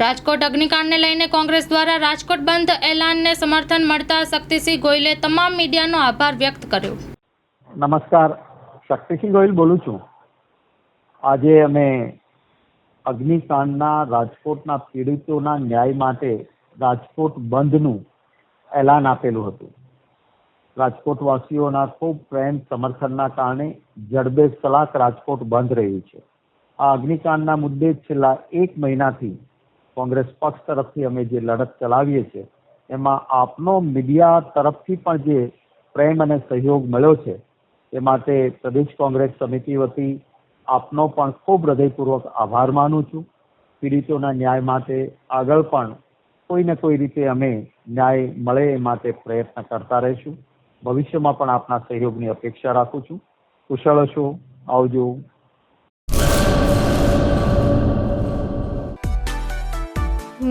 રાજકોટ અગ્નિકાંડને લઈને કોંગ્રેસ દ્વારા રાજકોટ બંધ એલાનને સમર્થન મળતા શક્તિસિંહ ગોયલે તમામ મીડિયાનો આભાર વ્યક્ત કર્યો. નમસ્કાર. શક્તિસિંહ ગોયલ બોલું છું. આજે અમે અગ્નિકાંડના, રાજકોટના પીડિતોના ન્યાય માટે રાજકોટ બંધનું એલાન આપેલું હતું. રાજકોટવાસીઓના ખૂબ પ્રેમ સમર્થનના કારણે જડબે સલાક રાજકોટ બંધ રહ્યું છે. આ અગ્નિકાંડના મુદ્દે છેલ્લા એક મહિનાથી કોંગ્રેસ પક્ષ તરફથી અમે જે લડત ચલાવીએ છીએ, એમાં આપનો મીડિયા તરફથી પણ જે પ્રેમ અને સહયોગ મળ્યો છે, એ માટે પ્રદેશ કોંગ્રેસ સમિતિ વતી આપનો પણ ખૂબ હૃદયપૂર્વક આભાર માનું છું. પીડિતોના ન્યાય માટે આગળ પણ કોઈ ને કોઈ રીતે અમે ન્યાય મળે એ માટે પ્રયત્ન કરતા રહીશું. ભવિષ્યમાં પણ આપના સહયોગની અપેક્ષા રાખું છું. કુશળ હશો, આવજો.